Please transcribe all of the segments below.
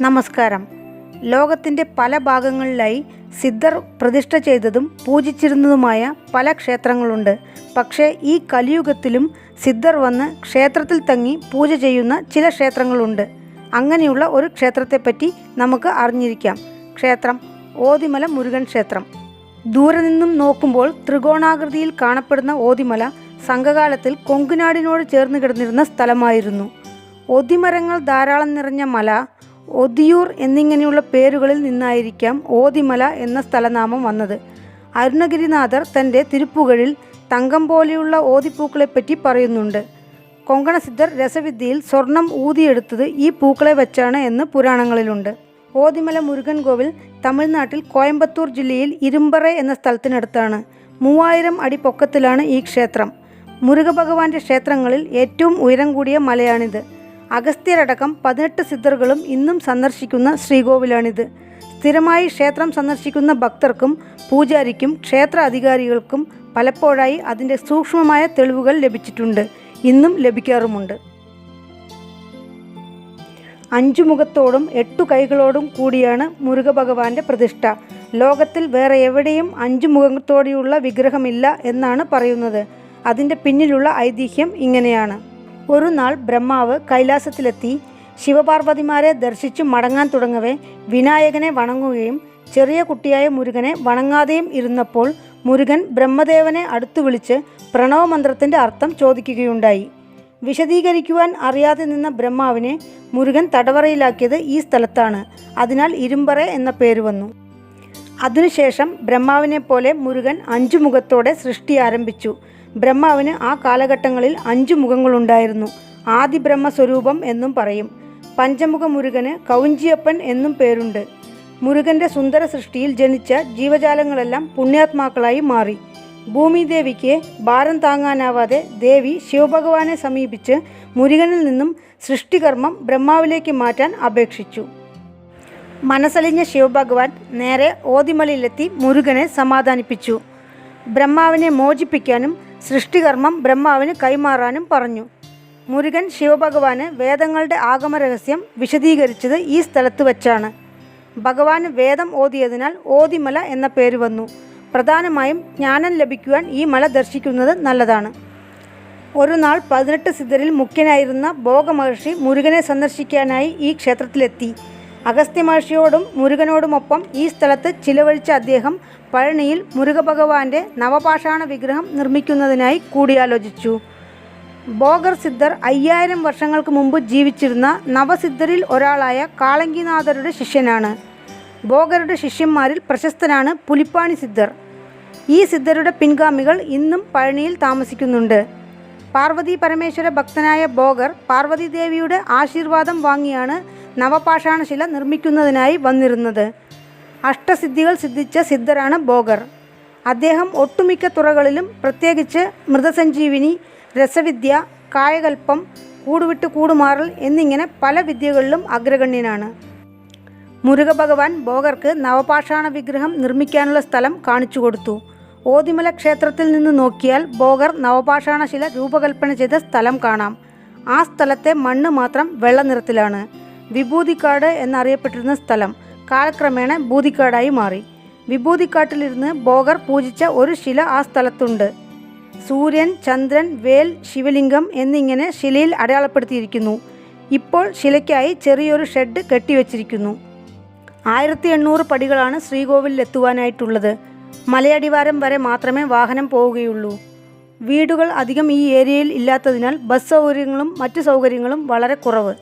നമസ്കാരം. ലോകത്തിന്റെ പല ഭാഗങ്ങളിലായി സിദ്ധർ പ്രതിഷ്ഠ ചെയ്തതും പൂജിച്ചിരുന്നതുമായ പല ക്ഷേത്രങ്ങളുണ്ട്. പക്ഷേ ഈ കലിയുഗത്തിലും സിദ്ധർ വന്ന് ക്ഷേത്രത്തിൽ തങ്ങി പൂജ ചെയ്യുന്ന ചില ക്ഷേത്രങ്ങളുണ്ട്. അങ്ങനെയുള്ള ഒരു ക്ഷേത്രത്തെപ്പറ്റി നമുക്ക് അറിഞ്ഞിരിക്കാം. ക്ഷേത്രം ഓതിമല മുരുകൻ ക്ഷേത്രം. ദൂരെ നിന്നും നോക്കുമ്പോൾ ത്രികോണാകൃതിയിൽ കാണപ്പെടുന്ന ഓതിമല സംഘകാലത്തിൽ കൊങ്കുനാടിനോട് ചേർന്ന് കിടന്നിരുന്ന സ്ഥലമായിരുന്നു. ഒതിമരങ്ങൾ ധാരാളം നിറഞ്ഞ മല ഒതിയൂർ എന്നിങ്ങനെയുള്ള പേരുകളിൽ നിന്നായിരിക്കാം ഓതിമല എന്ന സ്ഥലനാമം വന്നത്. അരുണഗിരിനാഥർ തന്റെ തിരുപ്പുകളിൽ തങ്കം പോലെയുള്ള ഓതിപ്പൂക്കളെപ്പറ്റി പറയുന്നുണ്ട്. കൊങ്കണസിദ്ധർ രസവിദ്യയിൽ സ്വർണം ഊതിയെടുത്തത് ഈ പൂക്കളെ വെച്ചാണ് എന്ന് പുരാണങ്ങളിലുണ്ട്. ഓതിമല മുരുകൻ കോവിൽ തമിഴ്നാട്ടിൽ കോയമ്പത്തൂർ ജില്ലയിൽ ഇരുമ്പറ എന്ന സ്ഥലത്തിനടുത്താണ്. മൂവായിരം അടി പൊക്കത്തിലാണ് ഈ ക്ഷേത്രം. മുരുകഭഗവാന്റെ ക്ഷേത്രങ്ങളിൽ ഏറ്റവും ഉയരം കൂടിയ മലയാണിത്. അഗസ്ത്യരടക്കം പതിനെട്ട് സിദ്ധറുകളും ഇന്നും സന്ദർശിക്കുന്ന ശ്രീകോവിലാണിത്. സ്ഥിരമായി ക്ഷേത്രം സന്ദർശിക്കുന്ന ഭക്തർക്കും പൂജാരിക്കും ക്ഷേത്ര അധികാരികൾക്കും പലപ്പോഴായി അതിന്റെ സൂക്ഷ്മമായ തെളിവുകൾ ലഭിച്ചിട്ടുണ്ട്. ഇന്നും ലഭിക്കാറുമുണ്ട്. അഞ്ചു മുഖത്തോടും എട്ടു കൈകളോടും കൂടിയാണ് മുരുകഭഗവാന്റെ പ്രതിഷ്ഠ. ലോകത്തിൽ വേറെ എവിടെയും അഞ്ചു മുഖത്തോടെയുള്ള വിഗ്രഹമില്ല എന്നാണ് പറയുന്നത്. അതിന്റെ പിന്നിലുള്ള ഐതിഹ്യം ഇങ്ങനെയാണ്. ഒരു നാൾ ബ്രഹ്മാവ് കൈലാസത്തിലെത്തി. ശിവപാർവതിമാരെ ദർശിച്ചു മടങ്ങാൻ തുടങ്ങവേ. വിനായകനെ വണങ്ങുകയും ചെറിയ കുട്ടിയായ മുരുകനെ വണങ്ങാതെയും ഇരുന്നപ്പോൾ മുരുകൻ ബ്രഹ്മദേവനെ അടുത്തു വിളിച്ച് പ്രണവമന്ത്രത്തിന്റെ അർത്ഥം ചോദിക്കുകയുണ്ടായി. വിശദീകരിക്കുവാൻ അറിയാതെ നിന്ന ബ്രഹ്മാവിനെ മുരുകൻ തടവറയിലാക്കിയത് ഈ സ്ഥലത്താണ്. അതിനാൽ ഇരുമ്പറ എന്ന പേര് വന്നു. അതിനുശേഷം ബ്രഹ്മാവിനെ പോലെ മുരുകൻ അഞ്ചു മുഖത്തോടെ സൃഷ്ടി ആരംഭിച്ചു. ബ്രഹ്മാവിന് ആ കാലഘട്ടങ്ങളിൽ അഞ്ചു മുഖങ്ങളുണ്ടായിരുന്നു. ആദി ബ്രഹ്മസ്വരൂപം എന്നും പറയും. പഞ്ചമുഖ മുരുകന് കൗഞ്ചിയപ്പൻ എന്നും പേരുണ്ട്. മുരുകന്റെ സുന്ദര സൃഷ്ടിയിൽ ജനിച്ച ജീവജാലങ്ങളെല്ലാം പുണ്യാത്മാക്കളായി മാറി. ഭൂമിദേവിക്ക് ഭാരം താങ്ങാനാവാതെ ദേവി ശിവഭഗവാനെ സമീപിച്ച് മുരുകനിൽ നിന്നും സൃഷ്ടികർമ്മം ബ്രഹ്മാവിലേക്ക് മാറ്റാൻ അപേക്ഷിച്ചു. മനസ്സലിഞ്ഞ ശിവഭഗവാൻ നേരെ ഓതിമലയിലെത്തി മുരുകനെ സമാധാനിപ്പിച്ചു. ബ്രഹ്മാവിനെ മോചിപ്പിക്കാനും സൃഷ്ടികർമ്മം ബ്രഹ്മാവിന് കൈമാറാനും പറഞ്ഞു. മുരുകൻ ശിവഭഗവാന് വേദങ്ങളുടെ ആഗമരഹസ്യം വിശദീകരിച്ചത് ഈ സ്ഥലത്ത് വച്ചാണ്. ഭഗവാന് വേദം ഓതിയതിനാൽ ഓതിമല എന്ന പേര് വന്നു. പ്രധാനമായും ജ്ഞാനം ലഭിക്കുവാൻ ഈ മല ദർശിക്കുന്നത് നല്ലതാണ്. ഒരു നാൾ പതിനെട്ട് സിദ്ധരിൽ മുഖ്യനായിരുന്ന ഭോഗമഹർഷി മുരുകനെ സന്ദർശിക്കാനായി ഈ ക്ഷേത്രത്തിലെത്തി. അഗസ്ത്യ മഹർഷിയോടും മുരുകനോടുമൊപ്പം ഈ സ്ഥലത്ത് ചിലവഴിച്ച അദ്ദേഹം പഴനിയിൽ മുരുകഭഗവാന്റെ നവപാഷാണ വിഗ്രഹം നിർമ്മിക്കുന്നതിനായി കൂടിയാലോചിച്ചു. ബോഗർ സിദ്ധർ അയ്യായിരം വർഷങ്ങൾക്ക് മുമ്പ് ജീവിച്ചിരുന്ന നവസിദ്ധരിൽ ഒരാളായ കാളങ്കിനാഥരുടെ ശിഷ്യനാണ്. ബോഗറുടെ ശിഷ്യന്മാരിൽ പ്രശസ്തനാണ് പുലിപ്പാണി സിദ്ധർ. ഈ സിദ്ധരുടെ പിൻഗാമികൾ ഇന്നും പഴനിയിൽ താമസിക്കുന്നുണ്ട്. പാർവതി പരമേശ്വര ഭക്തനായ ബോഗർ പാർവതി ദേവിയുടെ ആശീർവാദം വാങ്ങിയാണ് നവപാഷാണശില നിർമ്മിക്കുന്നതിനായി വന്നിരുന്നത്. അഷ്ടസിദ്ധികൾ സിദ്ധിച്ച സിദ്ധരാണ് ബോഗർ. അദ്ദേഹം ഒട്ടുമിക്ക തുറകളിലും പ്രത്യേകിച്ച് മൃതസഞ്ജീവിനി രസവിദ്യ കായകൽപ്പം കൂടുവിട്ട് കൂടുമാറൽ എന്നിങ്ങനെ പല വിദ്യകളിലും അഗ്രഗണ്യനാണ്. മുരുകഭഗവാൻ ബോഗർക്ക് നവപാഷാണ വിഗ്രഹം നിർമ്മിക്കാനുള്ള സ്ഥലം കാണിച്ചു കൊടുത്തു. ഓതിമല ക്ഷേത്രത്തിൽ നിന്ന് നോക്കിയാൽ ബോഗർ നവപാഷാണശില രൂപകൽപ്പന ചെയ്ത സ്ഥലം കാണാം. ആ സ്ഥലത്തെ മണ്ണ് മാത്രം വെള്ള നിറത്തിലാണ്. വിഭൂതിക്കാട് എന്നറിയപ്പെട്ടിരുന്ന സ്ഥലം കാലക്രമേണ ഭൂതിക്കാടായി മാറി. വിഭൂതിക്കാട്ടിലിരുന്ന് ബോഗർ പൂജിച്ച ഒരു ശില ആ സ്ഥലത്തുണ്ട്. സൂര്യൻ ചന്ദ്രൻ വേൽ ശിവലിംഗം എന്നിങ്ങനെ ശിലയിൽ അടയാളപ്പെടുത്തിയിരിക്കുന്നു. ഇപ്പോൾ ശിലയ്ക്കായി ചെറിയൊരു ഷെഡ് കെട്ടിവെച്ചിരിക്കുന്നു. ആയിരത്തി എണ്ണൂറ് പടികളാണ് ശ്രീകോവിലിൽ എത്തുവാനായിട്ടുള്ളത് മലയടിവാരം വരെ മാത്രമേ വാഹനം പോവുകയുള്ളൂ. വീടുകൾ അധികം ഈ ഏരിയയിൽ ഇല്ലാത്തതിനാൽ ബസ് സൗകര്യങ്ങളും മറ്റു സൗകര്യങ്ങളും വളരെ കുറവ്.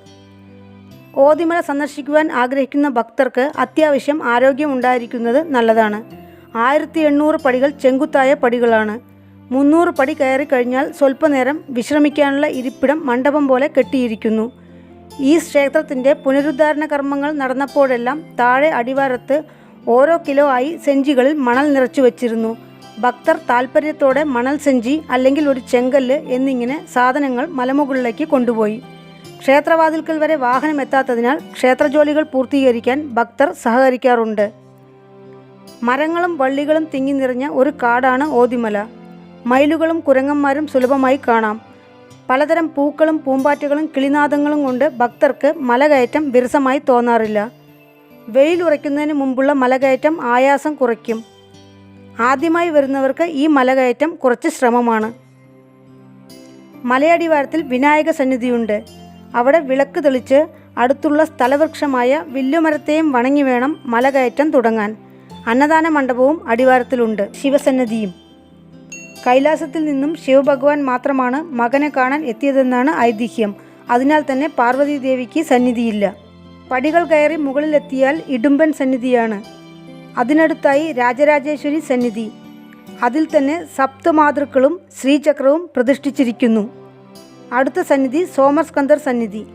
ഓതിമല സന്ദർശിക്കുവാൻ ആഗ്രഹിക്കുന്ന ഭക്തർക്ക് അത്യാവശ്യം ആരോഗ്യം ഉണ്ടായിരിക്കുന്നത് നല്ലതാണ്. ആയിരത്തി എണ്ണൂറ് പടികൾ ചെങ്കുത്തായ പടികളാണ്. മുന്നൂറ് പടി കയറി കഴിഞ്ഞാൽ സ്വല്പനേരം വിശ്രമിക്കാനുള്ള ഇരിപ്പിടം മണ്ഡപം പോലെ കെട്ടിയിരിക്കുന്നു. ഈ ക്ഷേത്രത്തിന്റെ പുനരുദ്ധാരണ കർമ്മങ്ങൾ നടന്നപ്പോഴെല്ലാം താഴെ അടിവാരത്ത് ഓരോ കിലോ ആയി സെഞ്ചികളിൽ മണൽ നിറച്ചു വച്ചിരുന്നു. ഭക്തർ താൽപ്പര്യത്തോടെ മണൽ സെഞ്ചി അല്ലെങ്കിൽ ഒരു ചെങ്കല്ല് എന്നിങ്ങനെ സാധനങ്ങൾ മലമുകളിലേക്ക് കൊണ്ടുപോയി. ക്ഷേത്രവാതിൽക്കൽ വരെ വാഹനം എത്താത്തതിനാൽ ക്ഷേത്രജോലികൾ പൂർത്തീകരിക്കാൻ ഭക്തർ സഹകരിക്കാറുണ്ട്. മരങ്ങളും വള്ളികളും തിങ്ങി നിറഞ്ഞ ഒരു കാടാണ് ഓതിമല. മയിലുകളും കുരങ്ങന്മാരും സുലഭമായി കാണാം. പലതരം പൂക്കളും പൂമ്പാറ്റകളും കിളിനാദങ്ങളും കൊണ്ട് ഭക്തർക്ക് മലകയറ്റം വിരസമായി തോന്നാറില്ല. വെയിൽ വെയിലുറയ്ക്കുന്നതിന് മുമ്പുള്ള മലകയറ്റം ആയാസം കുറയ്ക്കും. ആദ്യമായി വരുന്നവർക്ക് ഈ മലകയറ്റം കുറച്ച് ശ്രമമാണ്. മലയടിവാരത്തിൽ വിനായക സന്നിധിയുണ്ട്. അവിടെ വിളക്ക് തെളിച്ച് അടുത്തുള്ള സ്ഥലവൃക്ഷമായ വില്ലുമരത്തെയും വണങ്ങി വേണം മലകയറ്റം തുടങ്ങാൻ. അന്നദാന മണ്ഡപവും അടിവാരത്തിലുണ്ട്. ശിവസന്നദ്ധിയും കൈലാസത്തിൽ നിന്നും ശിവഭഗവാൻ മാത്രമാണ് മകനെ കാണാൻ എത്തിയതെന്നാണ് ഐതിഹ്യം. അതിനാൽ തന്നെ പാർവതി ദേവിക്ക് സന്നിധിയില്ല. പടികൾ കയറി മുകളിലെത്തിയാൽ ഇടുമ്പൻ സന്നിധിയാണ്. അതിനടുത്തായി രാജരാജേശ്വരി സന്നിധി. അതിൽ തന്നെ സപ്തമാതൃക്കളും ശ്രീചക്രവും പ്രതിഷ്ഠിച്ചിരിക്കുന്നു. അടുത്ത സന്നിധി സോമസ്കന്ധർ സന്നിധി.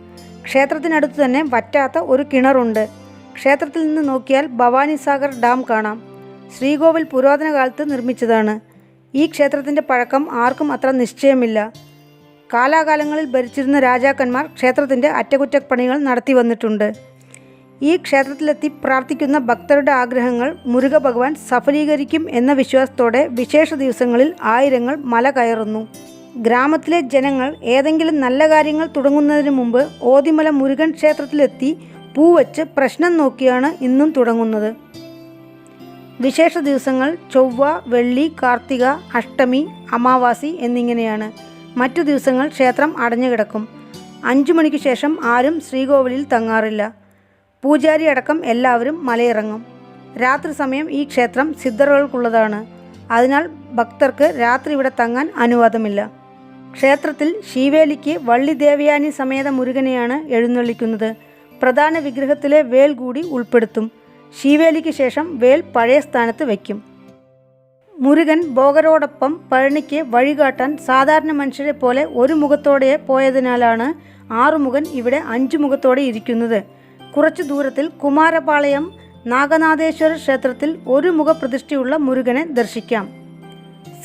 ക്ഷേത്രത്തിനടുത്ത് തന്നെ വറ്റാത്ത ഒരു കിണറുണ്ട്. ക്ഷേത്രത്തിൽ നിന്ന് നോക്കിയാൽ ഭവാനി സാഗർ ഡാം കാണാം. ശ്രീകോവിൽ പുരാതന കാലത്ത് നിർമ്മിച്ചതാണ്. ഈ ക്ഷേത്രത്തിന്റെ പഴക്കം ആർക്കും അത്ര നിശ്ചയമില്ല. കാലാകാലങ്ങളിൽ ഭരിച്ചിരുന്ന രാജാക്കന്മാർ ക്ഷേത്രത്തിന്റെ അറ്റകുറ്റപ്പണികൾ നടത്തി വന്നിട്ടുണ്ട്. ഈ ക്ഷേത്രത്തിലെത്തി പ്രാർത്ഥിക്കുന്ന ഭക്തരുടെ ആഗ്രഹങ്ങൾ മുരുക ഭഗവാൻ സഫലീകരിക്കും എന്ന വിശ്വാസത്തോടെ വിശേഷ ദിവസങ്ങളിൽ ആയിരങ്ങൾ മല കയറുന്നു. ഗ്രാമത്തിലെ ജനങ്ങൾ ഏതെങ്കിലും നല്ല കാര്യങ്ങൾ തുടങ്ങുന്നതിന് മുമ്പ് ഓതിമല മുരുകൻ ക്ഷേത്രത്തിലെത്തി പൂവച്ച് പ്രശ്നം നോക്കിയാണ് ഇന്നും തുടങ്ങുന്നത്. വിശേഷ ദിവസങ്ങൾ ചൊവ്വ വെള്ളി കാർത്തിക അഷ്ടമി അമാവാസി എന്നിങ്ങനെയാണ്. മറ്റു ദിവസങ്ങൾ ക്ഷേത്രം അടഞ്ഞു കിടക്കും. അഞ്ചു മണിക്ക് ശേഷം ആരും ശ്രീകോവിലിൽ തങ്ങാറില്ല. പൂജാരി അടക്കം എല്ലാവരും മലയിറങ്ങും. രാത്രി സമയം ഈ ക്ഷേത്രം സിദ്ധറുകൾക്കുള്ളതാണ്. അതിനാൽ ഭക്തർക്ക് രാത്രി ഇവിടെ തങ്ങാൻ അനുവാദമില്ല. ക്ഷേത്രത്തിൽ ശീവേലിക്ക് വള്ളി ദേവയാനി സമേത മുരുകനെയാണ് എഴുന്നള്ളിക്കുന്നത്. പ്രധാന വിഗ്രഹത്തിലെ വേൽ കൂടി ഉൾപ്പെടുത്തും. ശീവേലിക്ക് ശേഷം വേൽ പഴയ സ്ഥാനത്ത് വയ്ക്കും. മുരുകൻ ഭോഗരോടൊപ്പം പഴനിക്ക് വഴികാട്ടാൻ സാധാരണ മനുഷ്യരെ പോലെ ഒരു മുഖത്തോടെ പോയതിനാലാണ് ആറുമുഖൻ ഇവിടെ അഞ്ചു മുഖത്തോടെ ഇരിക്കുന്നത്. കുറച്ചു ദൂരത്തിൽ കുമാരപാളയം നാഗനാഥേശ്വര ക്ഷേത്രത്തിൽ ഒരു മുഖപ്രതിഷ്ഠയുള്ള മുരുകനെ ദർശിക്കാം.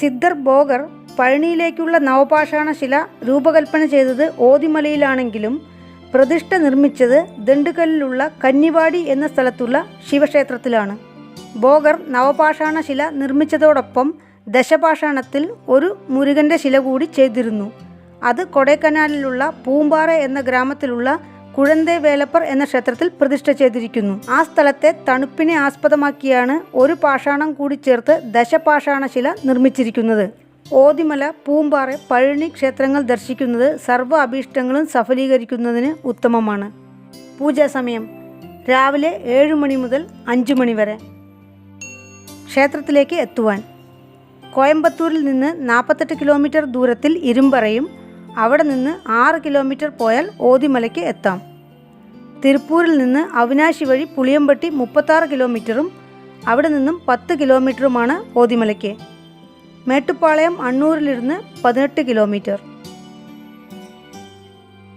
സിദ്ധർ ബോഗർ പഴനിയിലേക്കുള്ള നവപാഷാണ ശില രൂപകൽപ്പന ചെയ്തത് ഓതിമലയിലാണെങ്കിലും പ്രതിഷ്ഠ നിർമ്മിച്ചത് ദണ്ടുകല്ലിലുള്ള കന്നിവാടി എന്ന സ്ഥലത്തുള്ള ശിവക്ഷേത്രത്തിലാണ്. ബോഗർ നവപാഷാണ ശില നിർമ്മിച്ചതോടൊപ്പം ദശപാഷാണത്തിൽ ഒരു മുരുകന്റെ ശില കൂടി ചെയ്തിരുന്നു. അത് കൊടൈക്കനാലിലുള്ള പൂമ്പാറ എന്ന ഗ്രാമത്തിലുള്ള കുഴന്തേ വേലപ്പർ എന്ന ക്ഷേത്രത്തിൽ പ്രതിഷ്ഠ ചെയ്തിരിക്കുന്നു. ആ സ്ഥലത്തെ തണുപ്പിനെ ആസ്പദമാക്കിയാണ് ഒരു പാഷാണം കൂടി ചേർത്ത് ദശപാഷാണ ശില നിർമ്മിച്ചിരിക്കുന്നത്. ഓതിമല പൂമ്പാറ പഴനി ക്ഷേത്രങ്ങൾ ദർശിക്കുന്നത് സർവ അഭീഷ്ടങ്ങളും സഫലീകരിക്കുന്നതിന് ഉത്തമമാണ്. പൂജാ സമയം രാവിലെ ഏഴ് മണി മുതൽ അഞ്ച് മണി വരെ. ക്ഷേത്രത്തിലേക്ക് എത്തുവാൻ. കോയമ്പത്തൂരിൽ നിന്ന് നാൽപ്പത്തെട്ട് കിലോമീറ്റർ ദൂരത്തിൽ ഇരുമ്പറയും അവിടെ നിന്ന് ആറ് കിലോമീറ്റർ പോയാൽ ഓതിമലയ്ക്ക് എത്താം. തിരുപ്പൂരിൽ നിന്ന് അവിനാശി വഴി പുളിയമ്പട്ടി മുപ്പത്താറ് കിലോമീറ്ററും അവിടെ നിന്നും പത്ത് കിലോമീറ്ററുമാണ് ഓതിമലയ്ക്ക്. മേട്ടുപ്പാളയം അണ്ണൂരിലിരുന്ന് പതിനെട്ട് കിലോമീറ്റർ.